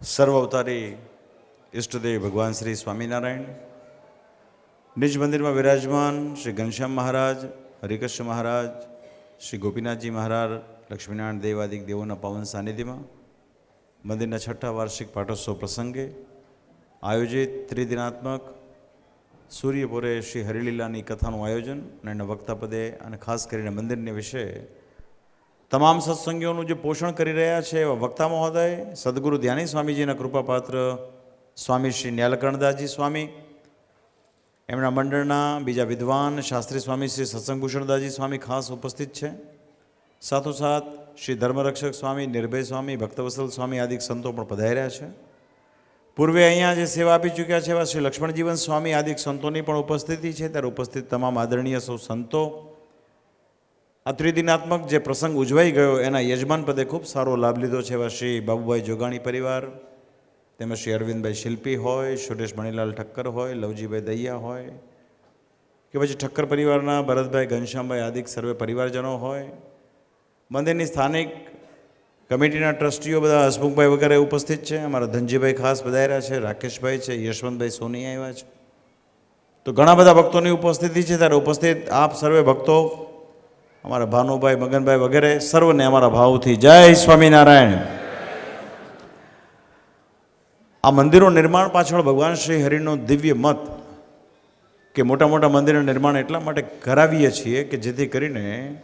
સર્વ અવતારી ઈષ્ટદેવ ભગવાન શ્રી સ્વામિનારાયણ, નિજ મંદિરમાં વિરાજમાન શ્રી ઘનશ્યામ મહારાજ, હરિકૃષ્ણ મહારાજ, શ્રી ગોપીનાથજી મહારાજ, લક્ષ્મીનારાયણ દેવાદિક દેવોના પાવન સાનિધ્યમાં મંદિરના છઠ્ઠા વાર્ષિક પાટોત્સવ પ્રસંગે આયોજિત ત્રિદિનાત્મક સૂર્યપુરે શ્રી હરિલીલાની કથાનું આયોજન અને એના વક્તાપદે અને ખાસ કરીને મંદિરને વિશે તમામ સત્સંગીઓનું જે પોષણ કરી રહ્યા છે એવા વક્તા મહોદય, સદગુરુ ધ્યાની સ્વામીજીના કૃપાપાત્ર સ્વામી શ્રી ન્યાલકર્ણદાસજી સ્વામી, એમના મંડળના બીજા વિદ્વાન શાસ્ત્રી સ્વામી શ્રી સત્સંગભૂષણદાસજી સ્વામી ખાસ ઉપસ્થિત છે. સાથોસાથ શ્રી ધર્મરક્ષક સ્વામી, નિર્ભય સ્વામી ભક્તવસલ સ્વામી આદિક સંતો પણ પધાર્યા છે. પૂર્વે અહીંયા જે સેવા આપી ચૂક્યા છે એવા શ્રી લક્ષ્મણજીવન સ્વામી આદિક સંતોની પણ ઉપસ્થિતિ છે. ત્યારે ઉપસ્થિત તમામ આદરણીય સૌ સંતો આ ત્રિદિનાત્મક જે પ્રસંગ ઉજવાઈ ગયો, એના યજમાન પદે ખૂબ સારો લાભ લીધો છે એવા શ્રી બાબુભાઈ જોગાણી પરિવાર. તેમજ શ્રી અરવિંદભાઈ શિલ્પી હોય, સુરેશ મણીલાલ ઠક્કર હોય, લવજીભાઈ દૈયા હોય, કે પછી ઠક્કર પરિવારના ભરતભાઈ ઘનશ્યામભાઈ આદિક સર્વે પરિવારજનો હોય. મંદિરની સ્થાનિક કમિટીના ટ્રસ્ટીઓ બધા હસમુખભાઈ વગેરે ઉપસ્થિત છે. અમારા ધનજીભાઈ ખાસ બધાયરા છે, રાકેશભાઈ છે, યશવંતભાઈ સોની આવ્યા છે. તો ઘણા બધા ભક્તોની ઉપસ્થિતિ છે. ત્યારે ઉપસ્થિત આપ સર્વે ભક્તો અમારા ભાનુભાઈ, મગનભાઈ વગેરે સર્વને અમારા ભાવથી જય સ્વામિનારાયણ. આ મંદિરો નિર્માણ પાછળ ભગવાન શ્રી હરિનો દિવ્ય મત કે મોટા મોટા મંદિરનું નિર્માણ એટલા માટે કરાવીએ છીએ કે જેથી કરીને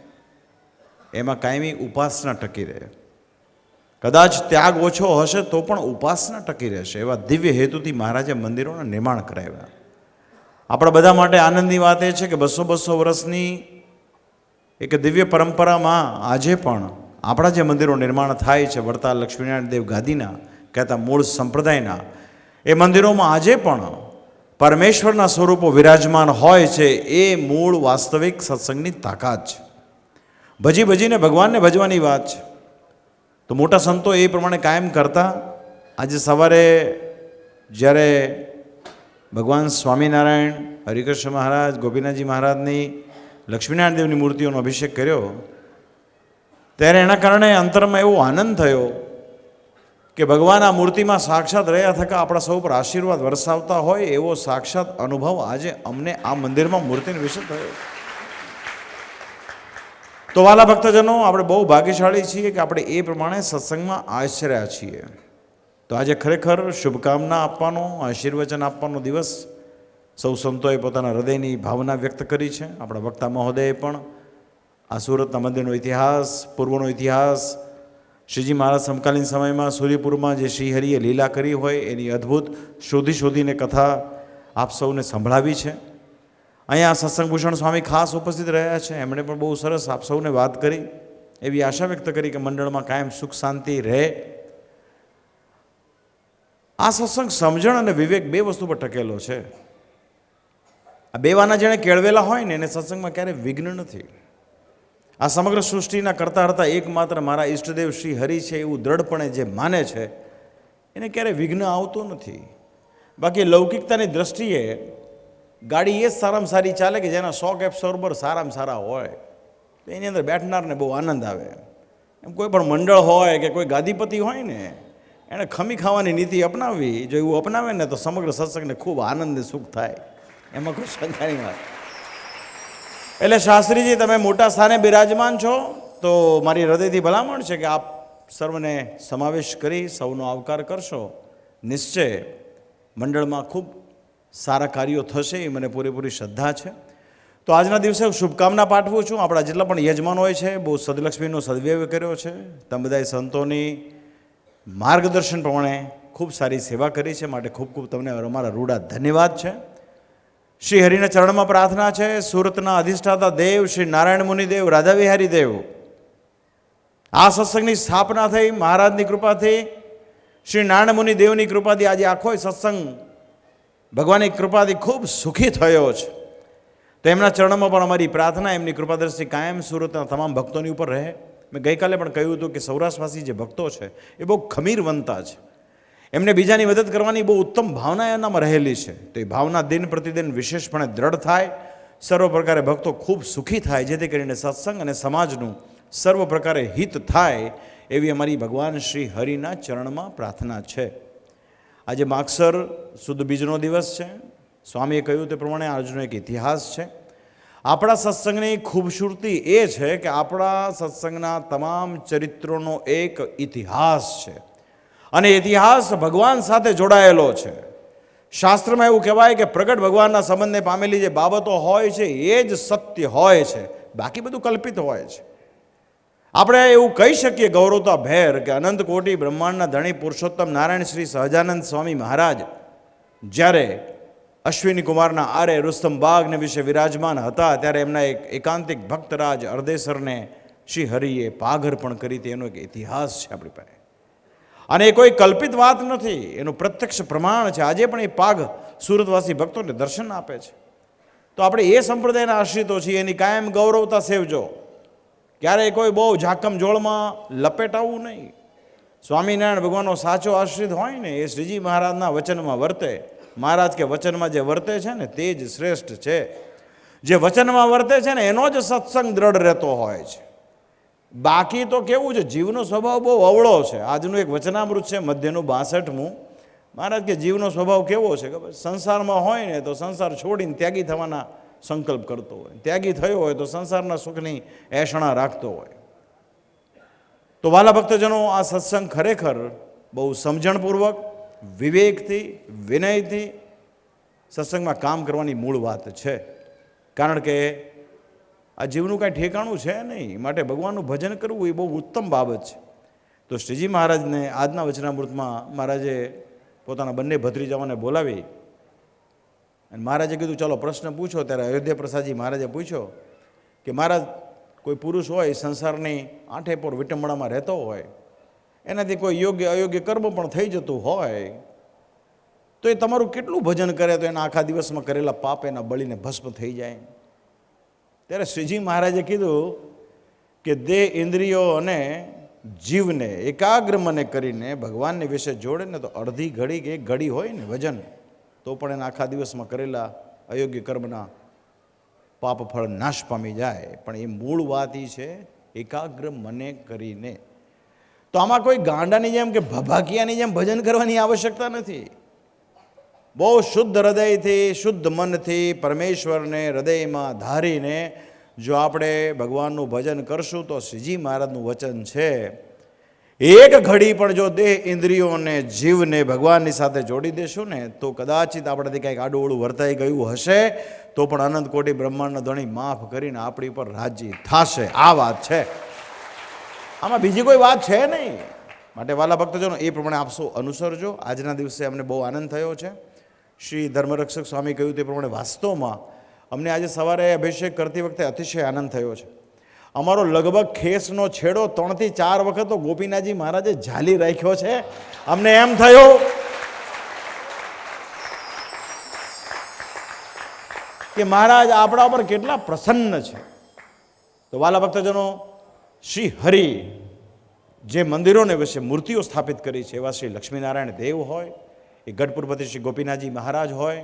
એમાં કાયમી ઉપાસના ટકી રહે. કદાચ ત્યાગ ઓછો હશે તો પણ ઉપાસના ટકી રહેશે એવા દિવ્ય હેતુથી મહારાજે મંદિરોના નિર્માણ કરાવ્યા. આપણા બધા માટે આનંદની વાત એ છે કે બસો બસો વર્ષની એક દિવ્ય પરંપરામાં આજે પણ આપણા જે મંદિરો નિર્માણ થાય છે, વડતાલ લક્ષ્મીનારાયણ દેવ ગાદીના, કહેતા મૂળ સંપ્રદાયના, એ મંદિરોમાં આજે પણ પરમેશ્વરના સ્વરૂપો વિરાજમાન હોય છે, એ મૂળ વાસ્તવિક સત્સંગની તાકાત છે. ભજી ભજીને ભગવાનને ભજવાની વાત છે. તો મોટા સંતો એ પ્રમાણે કાયમ કરતા, આજે સવારે જ્યારે ભગવાન સ્વામિનારાયણ, હરિકૃષ્ણ મહારાજ, ગોપીનાથજી મહારાજની લક્ષ્મીનારાયણ દેવની મૂર્તિઓનો અભિષેક કર્યો, ત્યારે એના કારણે અંતરમાં એવો આનંદ થયો કે ભગવાન આ મૂર્તિમાં સાક્ષાત રહ્યા થતાં આપણા સૌ પર આશીર્વાદ વરસાવતા હોય એવો સાક્ષાત અનુભવ આજે અમને આ મંદિરમાં મૂર્તિને વિશે થયો. તો વાલા ભક્તજનો, આપણે બહુ ભાગ્યશાળી છીએ કે આપણે એ પ્રમાણે સત્સંગમાં આશ્ચર્યા છીએ. તો આજે ખરેખર શુભકામના આપવાનો, આશીર્વચન આપવાનો દિવસ સૌ સંતોએ પોતાના હૃદયની ભાવના વ્યક્ત કરી છે. આપણા વક્તા મહોદયે પણ આ સુરતના મંદિરનો ઇતિહાસ, પૂર્વનો ઇતિહાસ, શ્રીજી મહારાજ સમકાલીન સમયમાં સૂર્યપુરમાં જે શ્રીહરિએ લીલા કરી હોય એની અદ્ભુત શોધી શોધીને કથા આપ સૌને સંભળાવી છે. અહીંયા સત્સંગભૂષણ સ્વામી ખાસ ઉપસ્થિત રહ્યા છે. એમણે પણ બહુ સરસ આપ સૌને વાત કરી. એવી આશા વ્યક્ત કરી કે મંડળમાં કાયમ સુખ શાંતિ રહે. આ સત્સંગ સમજણ અને વિવેક બે વસ્તુ પર ટકેલો છે. આ બેવાના જેણે કેળવેલા હોય ને, એને સત્સંગમાં ક્યારેય વિઘ્ન નથી. આ સમગ્ર સૃષ્ટિના કરતા હતા એકમાત્ર મારા ઈષ્ટદેવ શ્રી હરિ છે એવું દ્રઢપણે જે માને છે, એને ક્યારેય વિઘ્ન આવતો નથી. બાકી લૌકિકતાની દ્રષ્ટિએ ગાડી એ જ સારામાં સારી ચાલે કે જેના સો એબ્સોર્બર સારામાં સારા હોય, તો એની અંદર બેઠનારને બહુ આનંદ આવે. એમ કોઈ પણ મંડળ હોય કે કોઈ ગાદીપતિ હોય ને, એણે ખમી ખાવાની નીતિ અપનાવવી, જો એવું અપનાવે ને, તો સમગ્ર સત્સંગને ખૂબ આનંદ સુખ થાય. એમાં કોઈ શંકાની વાત એટલે શાસ્ત્રીજી, તમે મોટા સ્થાને બિરાજમાન છો, તો મારી હૃદયથી ભલામણ છે કે આપ સર્વને સમાવેશ કરી સૌનો આવકાર કરશો. નિશ્ચય મંડળમાં ખૂબ સારા કાર્યો થશે એ મને પૂરેપૂરી શ્રદ્ધા છે. તો આજના દિવસે હું શુભકામના પાઠવું છું. આપણા જેટલા પણ યજમાનો હોય છે, બહુ સદલક્ષ્મીનો સદવ્યવ કર્યો છે. તમે બધાએ સંતોની માર્ગદર્શન પ્રમાણે ખૂબ સારી સેવા કરી છે. માટે ખૂબ ખૂબ તમને અમારા રૂડા ધન્યવાદ છે. શ્રી હરિના ચરણમાં પ્રાર્થના છે, સુરતના અધિષ્ઠાતા દેવ શ્રી નારાયણ મુનિદેવ દેવ રાધા દેવ. આ સત્સંગની સ્થાપના થઈ, મહારાજની કૃપાથી, શ્રી નારાયણ મુનિ દેવની કૃપાથી આજે આખો સત્સંગ ભગવાનની કૃપાથી ખૂબ સુખી થયો છે. તો એમના ચરણમાં પણ અમારી પ્રાર્થના, એમની કૃપાદ્રષ્ટિ કાયમ સુરતના તમામ ભક્તોની ઉપર રહે. મેં ગઈકાલે પણ કહ્યું હતું કે સૌરાષ્ટ્રવાસી જે ભક્તો છે, એ બહુ ખમીરવંતા છે. એમને બીજાની મદદ કરવાની બહુ ઉત્તમ ભાવના એનામાં રહેલી છે. તો એ ભાવના દિન પ્રતિદિન વિશેષપણે દ્રઢ થાય. સર્વ પ્રકારે ભક્તો ખૂબ સુખી થાય, જેથી કરીને સત્સંગ અને સમાજનું સર્વ પ્રકારે હિત થાય એવી અમારી ભગવાન શ્રી હરિના ચરણમાં પ્રાર્થના છે. આજે માગસર શુદ્ધ બીજનો દિવસ છે. સ્વામીએ કહ્યું તે પ્રમાણે આજનો એક ઇતિહાસ છે. આપણા સત્સંગની ખૂબસૂરતી એ છે કે આપણા સત્સંગના તમામ ચરિત્રોનો એક ઇતિહાસ છે. અને ઇતિહાસ ભગવાન સાથે જોડાયેલો છે. શાસ્ત્રમાં એવું કહેવાય કે પ્રગટ ભગવાનના સંબંધને પામેલી જે બાબતો હોય છે, એ જ સત્ય હોય છે. બાકી બધું કલ્પિત હોય છે. આપણે એવું કહી શકીએ ગૌરવતા ભેર કે અનંત કોટી બ્રહ્માંડના ધણી પુરુષોત્તમ નારાયણ શ્રી સહજાનંદ સ્વામી મહારાજ જ્યારે અશ્વિની કુમારના આરે રુસ્તમ બાગને વિશે વિરાજમાન હતા, ત્યારે એમના એક એકાંતિક ભક્તરાજ અર્ધેસરને શ્રી હરિએ પાઘર્પણ કરી હતી. એનો એક ઇતિહાસ છે આપણી પાસે. અને એ કોઈ કલ્પિત વાત નથી. એનું પ્રત્યક્ષ પ્રમાણ છે. આજે પણ એ પાઘ સુરતવાસી ભક્તોને દર્શન આપે છે. તો આપણે એ સંપ્રદાયના આશ્રિતો છીએ. એની કાયમ ગૌરવતા સેવજો. ક્યારેય કોઈ બહુ ઝાકમ જોળમાં લપેટાવવું નહીં. સ્વામિનારાયણ ભગવાનનો સાચો આશ્રિત હોય ને, એ શ્રીજી મહારાજના વચનમાં વર્તે. મહારાજ કે વચનમાં જે વર્તે છે ને, તે જ શ્રેષ્ઠ છે. જે વચનમાં વર્તે છે ને, એનો જ સત્સંગ દ્રઢ રહેતો હોય છે. બાકી તો કેવું છે, જીવનો સ્વભાવ બહુ અવળો છે. આજનું એક વચનામૃત છે, મધ્યનું બાસઠમું. મહારાજ કે જીવનો સ્વભાવ કેવો છે ખબર? સંસારમાં હોય ને તો સંસાર છોડીને ત્યાગી થવાના સંકલ્પ કરતો હોય. ત્યાગી થયો હોય તો સંસારના સુખની એષણા રાખતો હોય. તો વાલા ભક્તજનો, આ સત્સંગ ખરેખર બહુ સમજણપૂર્વક, વિવેકથી, વિનયથી સત્સંગમાં કામ કરવાની મૂળ વાત છે. કારણ કે આ જીવનું કાંઈ ઠેકાણું છે નહીં. માટે ભગવાનનું ભજન કરવું એ બહુ ઉત્તમ બાબત છે. તો શ્રીજી મહારાજને આજના વચનામૃતમાં મહારાજે પોતાના બંને ભત્રીજાઓને બોલાવી અને મહારાજે કીધું, ચાલો, પ્રશ્ન પૂછો. ત્યારે અયોધ્યા પ્રસાદજી મહારાજે પૂછ્યો કે, મહારાજ, કોઈ પુરુષ હોય, સંસારની આઠે પર વિટંબણામાં રહેતો હોય, એનાથી કોઈ યોગ્ય અયોગ્ય કર્મ પણ થઈ જતું હોય, તો એ તમારું કેટલું ભજન કરે તો એના આખા દિવસમાં કરેલા પાપ એના બળીને ભસ્મ થઈ જાય? ત્યારે શ્રીજી મહારાજે કીધું કે દેહ ઇન્દ્રિયો અને જીવને એકાગ્ર મને કરીને ભગવાનને વિશે જોડે ને તો અડધી ઘડી કે એક ઘડી હોય ને વજન, તો પણ એના આખા દિવસમાં કરેલા અયોગ્ય કર્મના પાપ ફળ નાશ પામી જાય. પણ એ મૂળ વાત એ છે, એકાગ્ર મને કરીને. તો આમાં કોઈ ગાંડાની જેમ કે ભભાકિયાની જેમ ભજન કરવાની આવશ્યકતા નથી. બહુ શુદ્ધ હૃદયથી, શુદ્ધ મનથી પરમેશ્વરને, હૃદયમાં ધારીને જો આપણે ભગવાનનું ભજન કરશું તો શ્રીજી મહારાજનું વચન છે. એક ઘડી પણ જો દેહ ઇન્દ્રિયોને, જીવને ભગવાનની સાથે જોડી દેશું ને, તો કદાચિત આપણાથી કંઈક આડું વર્તાઈ ગયું હશે, તો પણ અનંત કોટી બ્રહ્માંડનો ધણી માફ કરીને આપણી પર રાજી થશે. આ વાત છે. આમાં બીજી કોઈ વાત છે નહીં. માટે વાલા ભક્તજનો, એ પ્રમાણે આપશો અનુસરજો. આજના દિવસે અમને બહુ આનંદ થયો છે. શ્રી ધર્મરક્ષક સ્વામી કહ્યું તે પ્રમાણે વાસ્તવમાં અમને આજે સવારે અભિષેક કરતી વખતે અતિશય આનંદ થયો છે. અમારો લગભગ ખેસનો છેડો ત્રણથી ચાર વખત તો ગોપીનાથજી મહારાજે ઝાલી રાખ્યો છે. અમને એમ થયું કે મહારાજ આપણા ઉપર કેટલા પ્રસન્ન છે. તો વાલા ભક્તજનો, શ્રી હરિ જે મંદિરોને વિશે મૂર્તિઓ સ્થાપિત કરી છે એવા શ્રી લક્ષ્મીનારાયણ દેવ હોય એ ગઢપુરપતિ શ્રી ગોપીનાથજી મહારાજ હોય,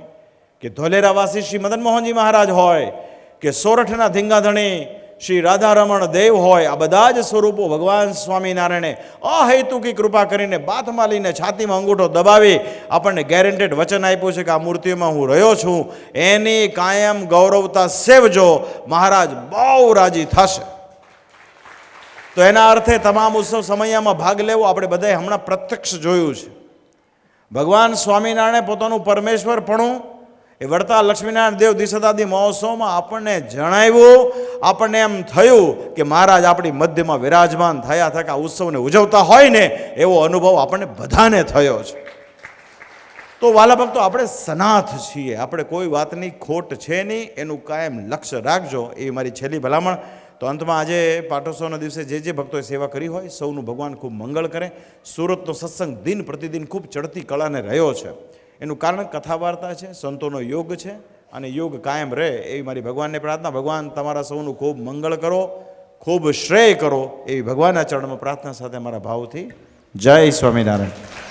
કે ધોલેરાવાસી શ્રી મદન મોહનજી મહારાજ હોય, કે સોરઠના ધીંગાધણી શ્રી રાધારમણ દેવ હોય, આ બધા જ સ્વરૂપો ભગવાન સ્વામિનારાયણે અહેતુકી કૃપા કરીને બાથમાં લઈને છાતીમાં અંગૂઠો દબાવી આપણને ગેરંટેડ વચન આપ્યું છે કે આ મૂર્તિઓમાં હું રહ્યો છું. એની કાયમ ગૌરવતા સેવજો, મહારાજ બહુ રાજી થશે. તો એના અર્થે તમામ ઉત્સવ સમયમાં ભાગ લેવો, આપણે બધાએ હમણાં પ્રત્યક્ષ જોયું છે. ભગવાન સ્વામિનારાયણે પોતાનું પરમેશ્વરપણું એ વડતાલ લક્ષ્મીનારાયણ દેવ દિશતાદી મહોત્સવમાં આપણને જણાવ્યું. આપણને એમ થયું કે મહારાજ આપણી મધ્યમાં વિરાજમાન થયા થકા ઉત્સવને ઉજવતા હોય ને, એવો અનુભવ આપણને બધાને થયો છે. તો વાલા ભક્તો, આપણે સનાથ છીએ. આપણે કોઈ વાતની ખોટ છે નહીં. એનું કાયમ લક્ષ્ય રાખજો. એ મારી છેલ્લી ભલામણ. તો અંતમાં આજે પાટોત્સવના દિવસે જે જે ભક્તોએ સેવા કરી હોય, સૌનું ભગવાન ખૂબ મંગળ કરે. સુરતનો સત્સંગ દિન પ્રતિદિન ખૂબ ચડતી કળાને રહ્યો છે. એનું કારણ કથા વાર્તા છે, સંતોનો યોગ છે અને યોગ કાયમ રહે એવી મારી ભગવાનને પ્રાર્થના. ભગવાન, તમારા સૌનું ખૂબ મંગળ કરો, ખૂબ શ્રેય કરો એવી ભગવાનના ચરણમાં પ્રાર્થના સાથે મારા ભાવથી જય સ્વામિનારાયણ.